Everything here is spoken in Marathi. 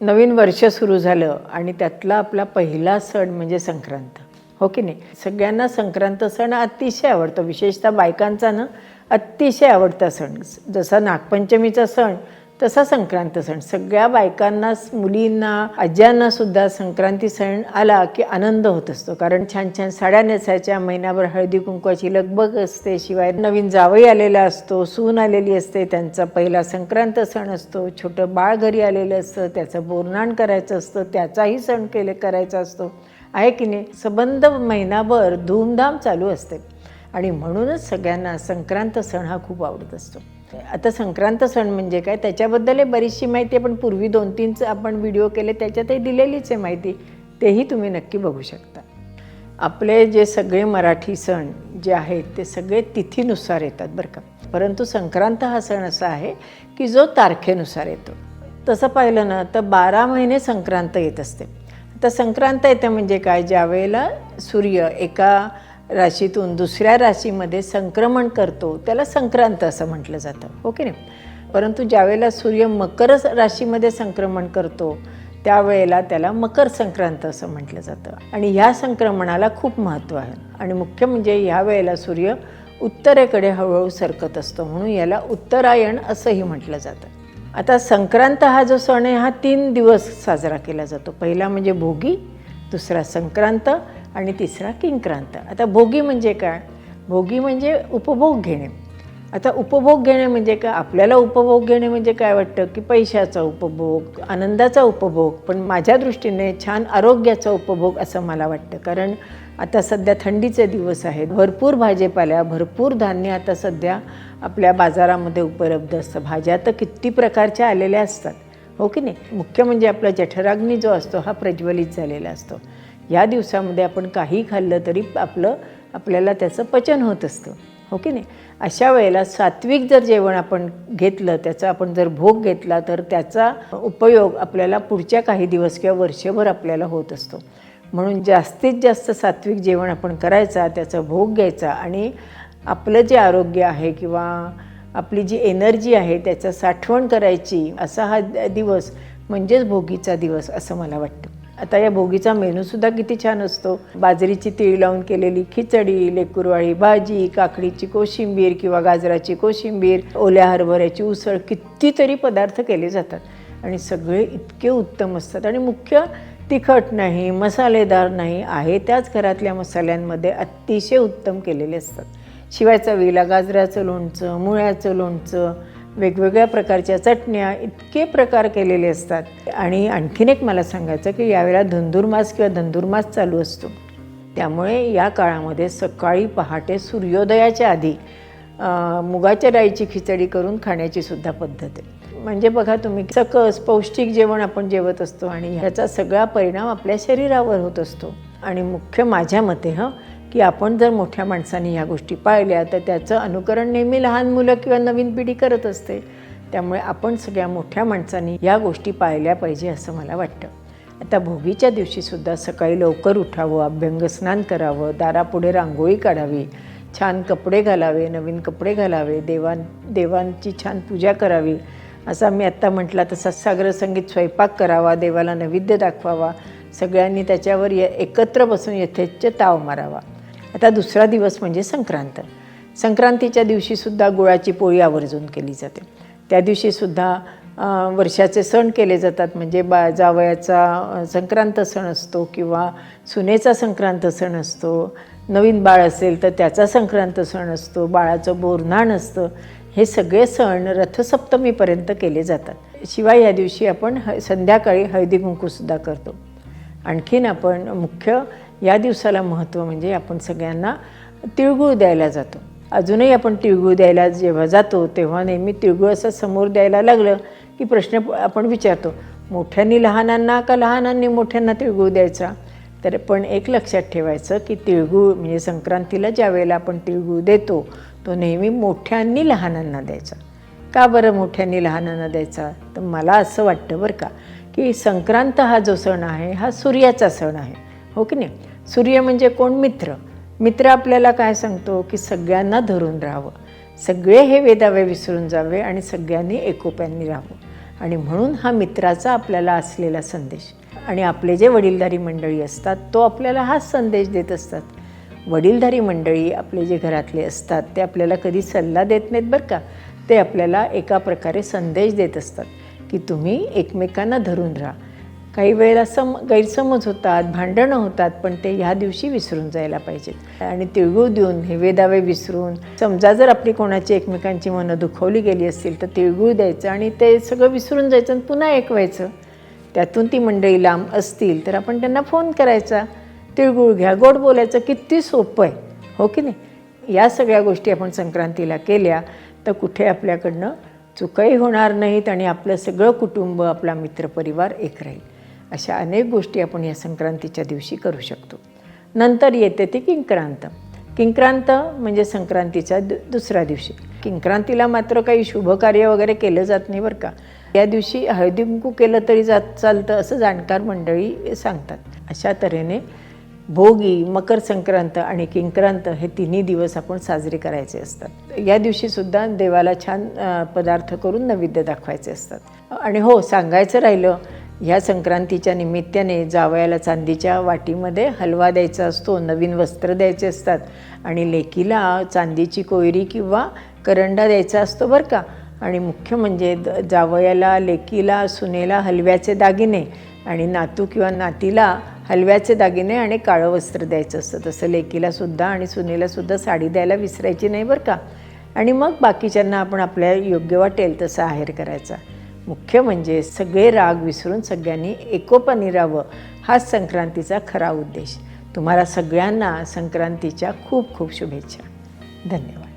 नवीन वर्ष सुरू झालं आणि त्यातला आपला पहिला सण म्हणजे संक्रांत. हो की नाही? सगळ्यांना संक्रांत सण अतिशय आवडतो. विशेषतः बायकांचा ना अतिशय आवडता सण. जसा नागपंचमीचा सण तसा संक्रांत सण. सगळ्या बायकांना मुलींना आज्यांना सुद्धा संक्रांती सण आला की आनंद होत असतो. कारण छान छान साड्या नेसायच्या महिनाभर हळदी कुंकवाची लगबग असते शिवाय नवीन जावई आलेला असतो सून आलेली असते त्यांचा पहिला संक्रांत सण असतो छोटं बाळ घरी आलेलं असतं त्याचं बोरनाण करायचं असतं त्याचाही सण केले करायचा असतो. आहे की नाही? सबंध महिनाभर धूमधाम चालू असते. आणि म्हणूनच सगळ्यांना संक्रांत सण हा खूप आवडत असतो. आता संक्रांत सण म्हणजे काय? त्याच्याबद्दलही बरीचशी माहिती आपण पूर्वी दोन तीनच आपण व्हिडिओ केले त्याच्यातही दिलेलीच आहे माहिती. तेही तुम्ही नक्की बघू शकता. आपले जे सगळे मराठी सण जे आहेत ते सगळे तिथीनुसार येतात बरं का. परंतु संक्रांत हा सण असा आहे की जो तारखेनुसार येतो. तसं पाहिलं ना तर बारा महिने संक्रांत येत असते. आता संक्रांत येते म्हणजे काय? ज्या वेळेला सूर्य एका राशीतून दुसऱ्या राशीमध्ये संक्रमण करतो त्याला संक्रांत असं म्हटलं जातं. ओके ना? नाही परंतु ज्यावेळेला सूर्य मकर राशीमध्ये संक्रमण करतो त्यावेळेला त्याला मकर संक्रांत असं म्हटलं जातं. आणि ह्या संक्रमणाला खूप महत्त्व आहे. आणि मुख्य म्हणजे ह्या वेळेला सूर्य उत्तरेकडे हळूहळू सरकत असतो म्हणून याला उत्तरायण असंही म्हटलं जातं. आता संक्रांत हा जो सण आहे हा तीन दिवस साजरा केला जातो. पहिला म्हणजे भोगी दुसरा संक्रांत आणि तिसरा किंक्रांत आता भोगी म्हणजे काय? भोगी म्हणजे उपभोग घेणे. आता उपभोग घेणे म्हणजे काय? आपल्याला उपभोग घेणे म्हणजे काय वाटतं? की पैशाचा उपभोग आनंदाचा उपभोग पण माझ्या दृष्टीने छान आरोग्याचा उपभोग असं मला वाटतं. कारण आता सध्या थंडीचे दिवस आहेत. भरपूर भाजीपाल्या भरपूर धान्य आता सध्या आपल्या बाजारामध्ये उपलब्ध असतं. भाज्या तर किती प्रकारच्या आलेल्या असतात. हो की नाही? मुख्य म्हणजे आपला जठराग्नी जो असतो हा प्रज्वलित झालेला असतो. या दिवसामध्ये आपण काही खाल्लं तरी आपलं आपल्याला त्याचं पचन होत असतं. हो की नाही? अशा वेळेला सात्विक जर जेवण आपण घेतलं त्याचा आपण जर भोग घेतला तर त्याचा उपयोग आपल्याला पुढच्या काही दिवस किंवा वर्षभर आपल्याला होत असतो. म्हणून जास्तीत जास्त सात्विक जेवण आपण करायचा त्याचा भोग घ्यायचा आणि आपलं जे आरोग्य आहे किंवा आपली जी एनर्जी आहे त्याचं साठवण करायची असा हा दिवस म्हणजेच भोगीचा दिवस असं मला वाटतं. आता या भोगीचा मेनूसुद्धा किती छान असतो. बाजरीची तीळ लावून केलेली खिचडी लेकुरवाळी भाजी काकडीची कोशिंबीर किंवा गाजराची कोशिंबीर ओल्या हरभऱ्याची उसळ कितीतरी पदार्थ केले जातात. आणि सगळे इतके उत्तम असतात. आणि मुख्य तिखट नाही मसालेदार नाही आहे त्याच घरातल्या मसाल्यांमध्ये अतिशय उत्तम केलेले असतात. शिवाय चवीला गाजराचं लोणचं मुळ्याचं लोणचं वेगवेगळ्या प्रकारच्या चटण्या इतके प्रकार केलेले असतात. आणि आणखीन एक मला सांगायचं की यावेळेला धंदूरमास किंवा धंदुरमास चालू असतो. त्यामुळे या काळामध्ये सकाळी पहाटे सूर्योदयाच्या आधी मुगाच्या डाळीची खिचडी करून खाण्याची सुद्धा पद्धत आहे. म्हणजे बघा तुम्ही सकस पौष्टिक जेवण आपण जेवत असतो आणि ह्याचा सगळा परिणाम आपल्या शरीरावर होत असतो. आणि मुख्य माझ्या मते हं की आपण जर मोठ्या माणसांनी ह्या गोष्टी पाळल्या तर त्याचं अनुकरण नेहमी लहान मुलं किंवा नवीन पिढी करत असते. त्यामुळे आपण सगळ्या मोठ्या माणसांनी या गोष्टी पाळल्या पाहिजे असं मला वाटतं. आता भोगीच्या दिवशीसुद्धा सकाळी लवकर उठावं अभ्यंगस्नान करावं दारापुढे रांगोळी काढावी छान कपडे घालावे नवीन कपडे घालावे देवां देवांची छान पूजा करावी. असा मी आत्ता म्हटला तसा सागर संगीत स्वयंपाक करावा देवाला नैवेद्य दाखवावा सगळ्यांनी त्याच्यावर य एकत्र बसून यथेच्छ ताव मारावा. आता दुसरा दिवस म्हणजे संक्रांत. संक्रांतीच्या दिवशीसुद्धा गुळाची पोळी आवर्जून केली जाते. त्या दिवशीसुद्धा वर्षाचे सण केले जातात. म्हणजे बा जावयाचा संक्रांत सण असतो किंवा सुनेचा संक्रांत सण असतो. नवीन बाळ असेल तर त्याचा संक्रांत सण असतो. बाळाचं बोरनाण असतं. हे सगळे सण रथसप्तमीपर्यंत केले जातात. शिवाय या दिवशी आपण ह संध्याकाळी हळदी कुंकूसुद्धा करतो. आणखीन आपण मुख्य या दिवसाला महत्त्व म्हणजे आपण सगळ्यांना तिळगुळ द्यायला जातो. अजूनही आपण तिळगुळ द्यायला जेव्हा जातो तेव्हा नेहमी तिळगुळ असं समोर द्यायला लागलं की प्रश्न आपण विचारतो मोठ्यांनी लहानांना का लहानांनी मोठ्यांना तिळगुळ द्यायचा? तर पण एक लक्षात ठेवायचं की तिळगुळ म्हणजे संक्रांतीला ज्या वेळेला आपण तिळगुळ देतो तो नेहमी मोठ्यांनी लहानांना द्यायचा. का बरं मोठ्यांनी लहानांना द्यायचा? तर मला असं वाटतं बरं का की संक्रांत हा जो सण आहे हा सूर्याचा सण आहे. हो की नाही? सूर्य म्हणजे कोण? मित्र. मित्र आपल्याला काय सांगतो? की सगळ्यांना धरून राहावं. सगळे हे वेदावे विसरून जावे आणि सगळ्यांनी एकोप्यांनी राहावं. आणि म्हणून हा मित्राचा आपल्याला असलेला संदेश. आणि आपले जे वडीलधारी मंडळी असतात तो आपल्याला हाच संदेश देत असतात. वडीलधारी मंडळी आपले जे घरातले असतात ते आपल्याला कधी सल्ला देत नाहीत बरं का? ते आपल्याला एका प्रकारे संदेश देत असतात की तुम्ही एकमेकांना धरून राहा. काही वेळेला सम गैरसमज होतात भांडणं होतात पण ते ह्या दिवशी विसरून जायला पाहिजेत. आणि तिळगुळ देऊन हे वेदावे विसरून समजा जर आपली कोणाची एकमेकांची मनं दुखवली गेली असतील तर तिळगुळ द्यायचं आणि ते सगळं विसरून जायचं आणि पुन्हा ऐकवायचं त्यातून ती मंडळी लांब असतील तर आपण त्यांना फोन करायचा. तिळगुळ घ्या गोड बोलायचं किती सोपं आहे. हो की नाही? या सगळ्या गोष्टी आपण संक्रांतीला केल्या तर कुठे आपल्याकडनं चुकाही होणार नाहीत आणि आपलं सगळं कुटुंब आपला मित्रपरिवार एक राहील. अशा अनेक गोष्टी आपण या संक्रांतीच्या दिवशी करू शकतो. नंतर येते ती किंक्रांत. किंक्रांत म्हणजे संक्रांतीच्या दु दुसऱ्या दिवशी. किंक्रांतीला मात्र काही शुभकार्य वगैरे केलं जात नाही बरं का. या दिवशी हळदींकू केलं तरी जात चालतं असं जाणकार मंडळी सांगतात. अशा तऱ्हेने भोगी मकर संक्रांत आणि किंक्रांत हे तिन्ही दिवस आपण साजरे करायचे असतात. या दिवशीसुद्धा देवाला छान पदार्थ करून नैवेद्य दाखवायचे असतात. आणि हो सांगायचं राहिलं ह्या संक्रांतीच्या निमित्ताने जावयाला चांदीच्या वाटीमध्ये हलवा द्यायचा असतो नवीन वस्त्र द्यायचे असतात आणि लेकीला चांदीची कोयरी किंवा करंडा द्यायचा असतो बरं का. आणि मुख्य म्हणजे द जावयाला लेकीला सुनेला हलव्याचे दागिने आणि नातू किंवा नातीला हलव्याचे दागिने आणि काळं वस्त्र द्यायचं असतं. तसं लेकीलासुद्धा आणि सुनेलासुद्धा साडी द्यायला विसरायची नाही बरं का. आणि मग बाकीच्यांना आपण आपल्या योग्य वाटेल तसं आहेर करायचा. मुख्य म्हणजे सगळे राग विसरून सगळ्यांनी एकोपानी राहावं हाच संक्रांतीचा खरा उद्देश. तुम्हाला सगळ्यांना संक्रांतीच्या खूप खूप शुभेच्छा. धन्यवाद.